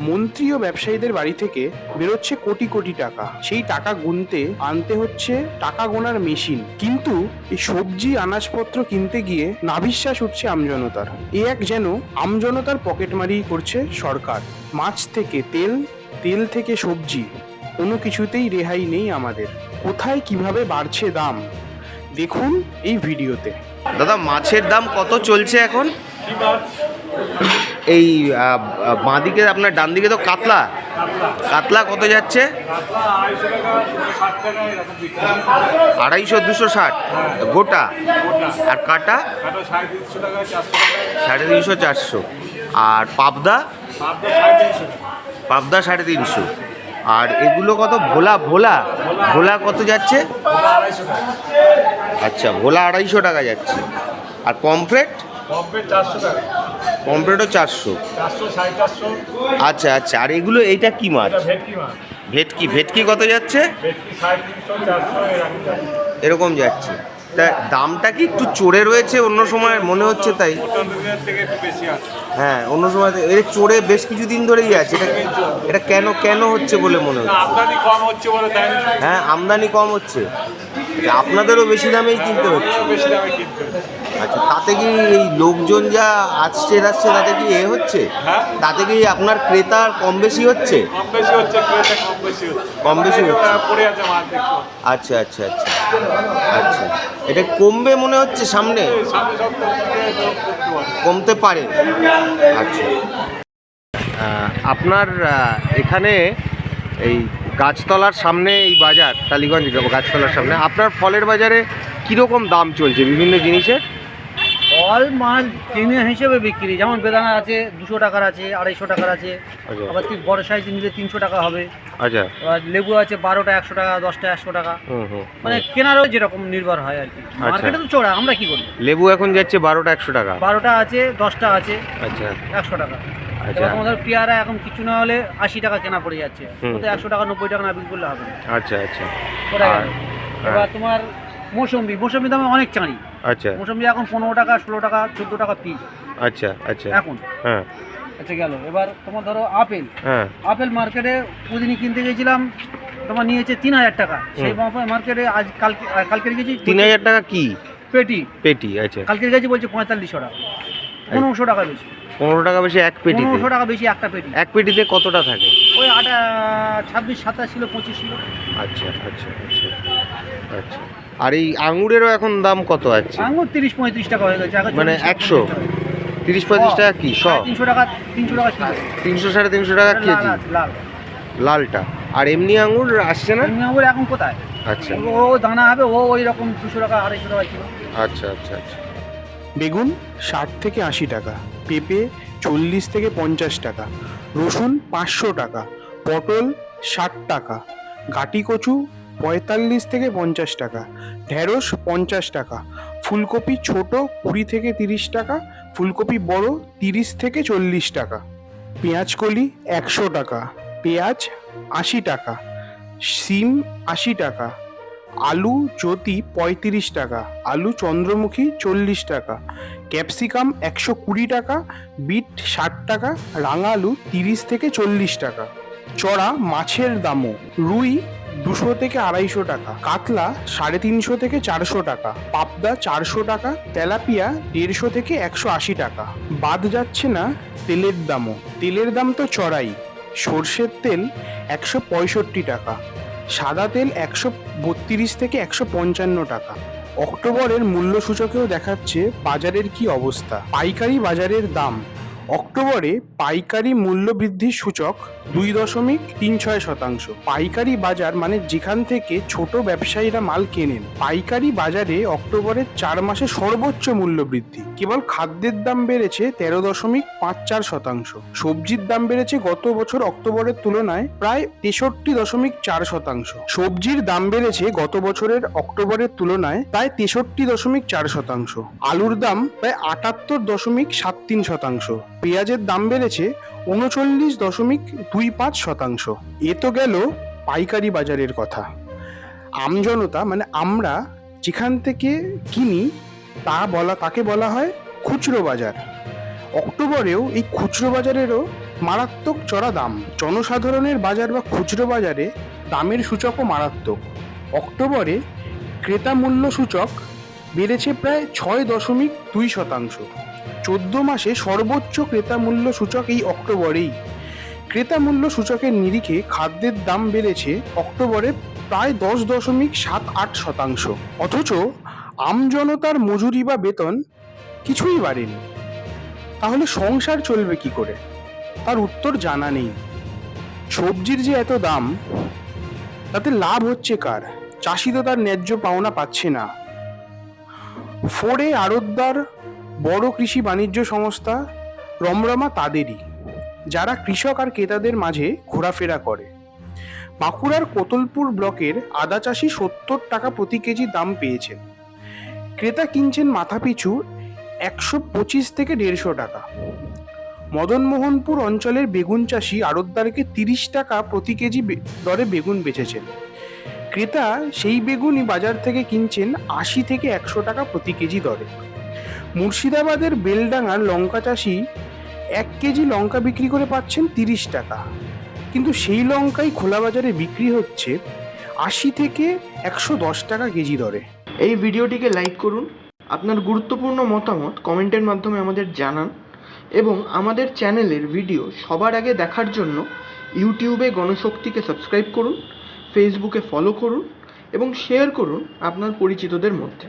মন্ত্রী ও ব্যবসায়ীদের বাড়ি থেকে বেরোচ্ছে কোটি কোটি টাকা। সেই টাকা গুনতে আনতে হচ্ছে টাকা গোনার মেশিন। কিন্তু এই সবজি আনাজপত্র কিনতে গিয়ে নাভিশ্বাস উঠছে আমজনতার এ এক যেন আমজনতার পকেটমারি করছে সরকার। মাছ থেকে তেল তেল থেকে সবজি। কোনো কিছুতেই রেহাই নেই আমাদের। কোথায় কীভাবে বাড়ছে দাম? দেখুন এই ভিডিওতে। দাদা মাছের দাম কত চলছে এখন? এই আহ, বাঁ দিকে আপনার ডান দিকে তো কাতলা। কাতলা কত যাচ্ছে? আড়াইশো দুশো ষাট। গোটা? আর কাটা? সাড়ে তিনশো চারশো। আর পাবদা? পাবদা সাড়ে তিনশো। আর এগুলো কত? ভোলা ভোলা? ভোলা কত যাচ্ছে? আচ্ছা ভোলা আড়াইশো টাকা যাচ্ছে। আর পমফ্রেট? পমফ্রেটও চারশো আচ্ছা আচ্ছা আর এগুলো এইটা কি মাছ? ভেটকি ভেটকি কত যাচ্ছে? এরকম যাচ্ছে। তা দামটা কি একটু চড়ে রয়েছে অন্য সময়? মনে হচ্ছে তাই। হ্যাঁ অন্য সময় এর চড়ে বেশ কিছুদিন ধরেই আছে। এটা এটা কেন কেন হচ্ছে বলে মনে হচ্ছে? আমদানি কম হচ্ছে বলে হ্যাঁ আমদানি কম হচ্ছে। আপনাদেরও বেশি দামেই কিনতে হচ্ছে। বেশি দামে কিনতে হচ্ছে। আচ্ছা তাতে কি এই লোকজন যা আসছে যাচ্ছে তাতে কি এ হচ্ছে? হ্যাঁ। তাতে কি আপনার ক্রেতার কম বেশি হচ্ছে? কম বেশি হচ্ছে ক্রেতা কম বেশি হচ্ছে। কম বেশি হচ্ছে। পড়ে আছে মাছ দেখতে আচ্ছা আচ্ছা আচ্ছা। আচ্ছা। এটা কমবে মনে হচ্ছে সামনে? কমতে পারে আচ্ছা। আপনার এখানে এই গাছতলার সামনে এই বাজার টালিগঞ্জ গাছতলার সামনে আপনার ফলের বাজারে কীরকম দাম চলছে বিভিন্ন জিনিসের? ফল মাল কিনে হিসেবে বিক্রি। যেমন বেদানা আছে দুশো টাকার আছে আড়াইশো টাকার আছে। আচ্ছা। আবার তুই বড় সাইজ নিলে তিনশো টাকা হবে। আচ্ছা। লেবু আছে বারোটা একশো টাকা দশটা একশো টাকা। মানে কেনারও যেরকম নির্ভর হয় আর কি। মার্কেটে তো চড়া আমরা কি করি? লেবু এখন যাচ্ছে বারোটা একশো টাকা। বারোটা আছে দশটা আছে আচ্ছা। একশো টাকা। আচ্ছা। পেয়ারা এখন কিছু না হলে আশি টাকা কেনা পড়ে যাচ্ছে। একশো টাকা নব্বই টাকা না বিক্রি করলে হবে আচ্ছা আচ্ছা। এবার তোমার মৌসম্বি মৌসম্বি দামে অনেক চাঁড়ি। আচ্ছা। মৌসম্বি এখন পনেরো টাকা ষোলো টাকা চোদ্দ টাকা পিস আচ্ছা আচ্ছা। এখন। হ্যাঁ। আচ্ছা গেল। এবার তোমার ধরো আপেল। হ্যাঁ। আপেল মার্কেটে ওদিনই কিনতে গেছিলাম তোমার নিয়েছে তিন হাজার টাকা। সেই মার্কেটে আজ কালকে কালকে গেছি তিন হাজার টাকা কি? পেটি। পেটি আচ্ছা। কালকে গেছি বলছে পঁয়তাল্লিশশো টাকা। পনেরোশো টাকা বেশি। পনেরো টাকা বেশি এক পেটি পনেরোশো টাকা বেশি একটা পেটি। এক পেটিতে কতটা থাকে? ওই আটা ছাব্বিশ সাতাশ ছিল পঁচিশ ছিল। আচ্ছা আচ্ছা আচ্ছা। আচ্ছা। আর এই আঙুরেরও এখন দাম কত আছে? আঙুর তিরিশ পঁয়ত্রিশ টাকা হয়ে গেছে আগে মানে 40, 100? 50 টাকা। তিরিশ পঁয়ত্রিশ টাকা কি? শ? সাড়ে তিনশো টাকা তিনশো টাকা তিনশো সাড়ে তিনশো টাকা কেজি? লাল লালটা। আর এমনি আঙুর আসছে না? এমনি আঙুর এখন কোথায়? আচ্ছা। ও দানা হবে ও ওই রকম দুশো টাকা আড়াইশো টাকা ছিল আচ্ছা আচ্ছা আচ্ছা। বেগুন ষাট থেকে আশি টাকা পেঁপে চল্লিশ থেকে পঞ্চাশ টাকা রসুন পাঁচশো টাকা পটল ষাট টাকা গাটি কচু পঁয়তাল্লিশ থেকে পঞ্চাশ টাকা, ঢেঁড়স পঞ্চাশ টাকা, ফুলকপি ছোট কুড়ি থেকে তিরিশ টাকা, ফুলকপি বড় তিরিশ থেকে চল্লিশ টাকা পেঁয়াজকলি একশো টাকা, পেঁয়াজ আশি টাকা সিম আশি টাকা, আলু জ্যোতি পঁয়ত্রিশ টাকা, আলু চন্দ্রমুখী চল্লিশ টাকা, ক্যাপসিকাম একশো কুড়ি টাকা, বিট ষাট টাকা রাঙা আলু তিরিশ থেকে চল্লিশ টাকা, চড়া মাছের দামও, রুই দুশো থেকে আড়াইশো টাকা। কাতলা সাড়ে তিনশো থেকে চারশো টাকা। পাবদা চারশো টাকা। তেলাপিয়া দেড়শো থেকে একশো আশি টাকা। বাদ যাচ্ছে না তেলের দামও। তেলের দাম তো চড়াই। সর্ষের তেল একশো পঁয়ষট্টি টাকা। সাদা তেল একশো বত্রিশ থেকে একশো পঞ্চান্ন টাকা। অক্টোবরের মূল্য সূচকেও দেখাচ্ছে বাজারের কি অবস্থা। পাইকারি বাজারের দাম অক্টোবরে পাইকারি মূল্য বৃদ্ধির সূচক দুই দশমিক তিন ছয় শতাংশ। পাইকারি বাজার মানে যেখান থেকে ছোট ব্যবসায়ীরা মাল কেনেন। পাইকারি বাজারে অক্টোবরের চার মাসে সর্বোচ্চ মূল্য বৃদ্ধি কেবল খাদ্যের দাম বেড়েছে তেরো দশমিক পাঁচ চার শতাংশ। সবজির দাম বেড়েছে গত বছর অক্টোবরের তুলনায় প্রায় তেষট্টি দশমিক চার শতাংশ। সবজির দাম বেড়েছে গত বছরের অক্টোবরের তুলনায় প্রায় তেষট্টি দশমিক চার শতাংশ। আলুর দাম প্রায় আটাত্তর দশমিক সাত তিন শতাংশ। পেঁয়াজের দাম বেড়েছে উনচল্লিশ দশমিক দুই পাঁচ শতাংশ। এ তো গেল পাইকারি বাজারের কথা। আমজনতা মানে আমরা যেখান থেকে কিনি, তা বলা, তাকে বলা হয় খুচরো বাজার। অক্টোবরেও এই খুচরো বাজারেরও মারাত্মক চড়া দাম। জনসাধারণের বাজার বা খুচরো বাজারে দামের সূচকও মারাত্মক। অক্টোবরে ক্রেতা মূল্য সূচক বেড়েছে প্রায় ছয় দশমিক দুই শতাংশ। চোদ্দ মাসে সর্বোচ্চ ক্রেতা মূল্য সূচক এই অক্টোবরেই। ক্রেতা মূল্য সূচকের নিরিখে খাদ্যের দাম বেড়েছে অক্টোবরে প্রায় দশ দশমিক সাত আট শতাংশ। অথচ আমজনতার মজুরি বা বেতন কিছুই বাড়েনি। তাহলে সংসার চলবে কি করে? তার উত্তর জানা নেই। সবজির যে এত দাম, তাতে লাভ হচ্ছে কার? চাষি তো তার ন্যায্য পাওনা পাচ্ছে না। ফোরে আড়তদার বড় কৃষি বাণিজ্য সংস্থা রমরমা তাদেরই, যারা কৃষক আর ক্রেতাদের মাঝে ঘোরাফেরা করে। বাঁকুড়ার কোতলপুর ব্লকের আদা চাষি সত্তর টাকা প্রতি কেজি দাম পেয়েছেন। ক্রেতা কিনছেন মাথাপিছু একশো পঁচিশ থেকে দেড়শো টাকা। মদনমোহনপুর অঞ্চলের বেগুন চাষি আড়তদারকে তিরিশ টাকা প্রতি কেজি দরে বেগুন বেচেছেন। ক্রেতা সেই বেগুনই বাজার থেকে কিনছেন আশি থেকে একশো টাকা প্রতি কেজি দরে। মুর্শিদাবাদের বেলডাঙ্গার লঙ্কা চাষি এক কেজি লঙ্কা বিক্রি করে পাচ্ছেন তিরিশ টাকা। কিন্তু সেই লঙ্কাই খোলা বাজারে বিক্রি হচ্ছে আশি থেকে একশো দশ টাকা কেজি দরে। এই ভিডিওটিকে লাইক করুন, আপনার গুরুত্বপূর্ণ মতামত কমেন্টের মাধ্যমে আমাদের জানান এবং আমাদের চ্যানেলের ভিডিও সবার আগে দেখার জন্য ইউটিউবে গণশক্তিকে সাবস্ক্রাইব করুন, ফেসবুকে ফলো করুন এবং শেয়ার করুন আপনার পরিচিতদের মধ্যে।